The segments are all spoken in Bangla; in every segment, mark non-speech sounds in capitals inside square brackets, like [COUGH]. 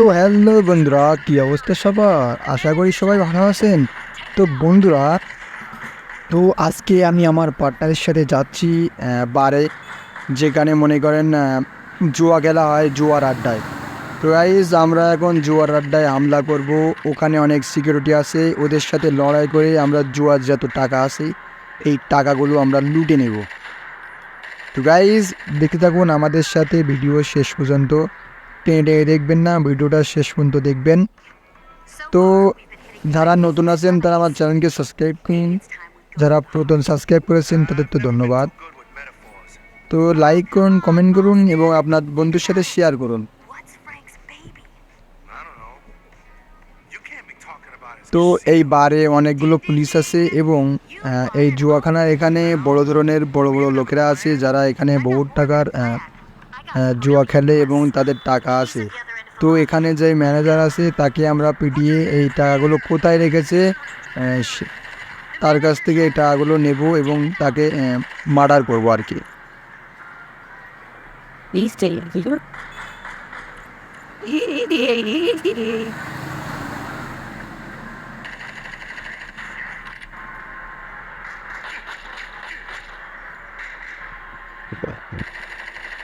তো হ্যালো বন্ধুরা, কী অবস্থা সবার? আশা করি সবাই ভালো আছেন। তো বন্ধুরা, তো আজকে আমি আমার পার্টনারের সাথে যাচ্ছি বারে, যেখানে মনে করেন জুয়া খেলা হয়, জুয়ার আড্ডায়। তো গাইজ আমরা এখন জুয়ার আড্ডায় হামলা করব। ওখানে অনেক সিকিউরিটি আছে। ওদের সাথে লড়াই করে আমরা জুয়ার যত টাকা আছে, এই টাকাগুলো আমরা লুটে নেব। তো গাইজ দেখতে থাকুন আমাদের সাথে ভিডিও শেষ পর্যন্ত। টেনে দেখবেন না, ভিডিওটা শেষ পর্যন্ত দেখবেন। তো যারা নতুন আছেন, তারা আমার চ্যানেলকে সাবস্ক্রাইব করুন। যারা প্রথম সাবস্ক্রাইব করেছেন, তাদের তো ধন্যবাদ। তো লাইক করুন কমেন্ট করুন এবং আপনার বন্ধুর সাথে শেয়ার করুন। তো এই বারে অনেকগুলো পুলিশ আছে এবং এই জুয়াখানার এখানে বড় ধরনের বড় বড় লোকেরা আছে, যারা এখানে বহুত টাকার জুয়া খেলে এবং তাদের টাকা আছে তো এখানে যে ম্যানেজার আছে তাকে আমরা পিটিয়ে এই টাকাগুলো কোথায় রেখেছে সে- তার কাছ থেকে এই টাকাগুলো নেব এবং তাকে মার্ডার করব আর কি।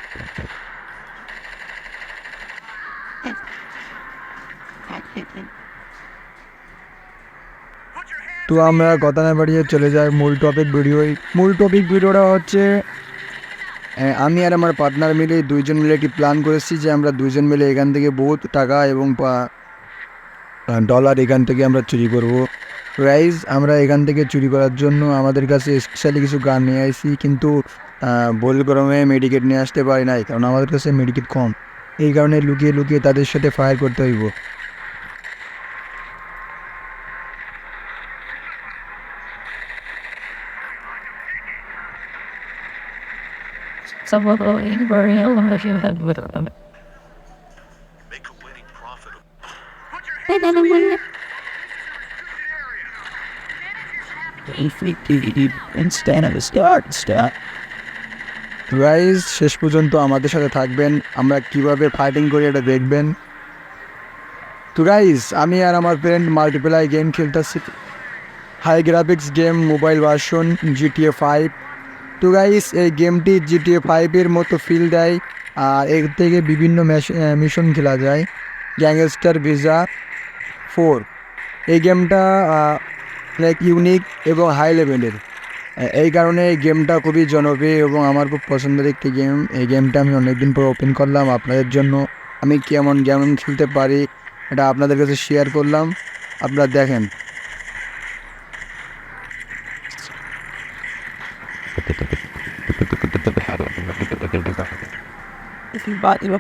[LAUGHS] তো আমরা কথা না বাড়িয়ে চলে যাই মূল টপিক ভিডিওই মূল টপিক ভিডিওটা হচ্ছে আমি আর আমার পার্টনার মিলে দুইজন মিলে একটি প্ল্যান করেছি যে আমরা দুইজন মিলে এখান থেকে বহুত টাকা এবং ডলার এখান থেকে আমরা চুরি করব। প্রাইজ আমরা এখান থেকে চুরি করার জন্য আমাদের কাছে স্পেশালি কিছু গান নিয়ে আসি কিন্তু ভুল গরমে মেডিকেট নিয়ে আসতে পারি নাই, কারণ আমাদের কাছে মেডিকেট কম। এই কারণে লুকিয়ে লুকিয়ে তাদের সাথে ফায়ার করতে হইব। Some of the very if you have with them. make a winning profit. Instead of a start, start. Guys শেষ পর্যন্ত আমাদের সাথে থাকবেন আমরা কীভাবে ফাইটিং করি এটা দেখবেন তো গাইজ আমি আর আমার ফ্রেন্ড মাল্টিপ্লাই গেম খেলতেছি high graphics game mobile version GTA five তো গাইস এই গেমটি জিটিএ ফাইভের মতো ফিল দেয়। আর এর থেকে বিভিন্ন মিশন খেলা যায়। গ্যাংস্টার ভিজা ফোর এই গেমটা লাইক ইউনিক এবং হাই লেভেলের এই কারণে এই গেমটা খুবই জনপ্রিয় এবং আমার খুব পছন্দের একটি গেম এই গেমটা আমি অনেকদিন পর ওপেন করলাম আপনাদের জন্য। আমি কেমন গেম খেলতে পারি, এটা আপনাদের কাছে শেয়ার করলাম। আপনারা দেখেন।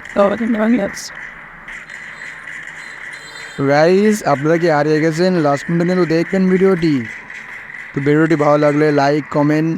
Phone and run, yes. Rice আপনারা কি হারিয়ে গেছেন লাস্ট পর্যন্ত দেখবেন ভিডিওটি তো ভিডিওটি ভালো লাগলে লাইক কমেন্ট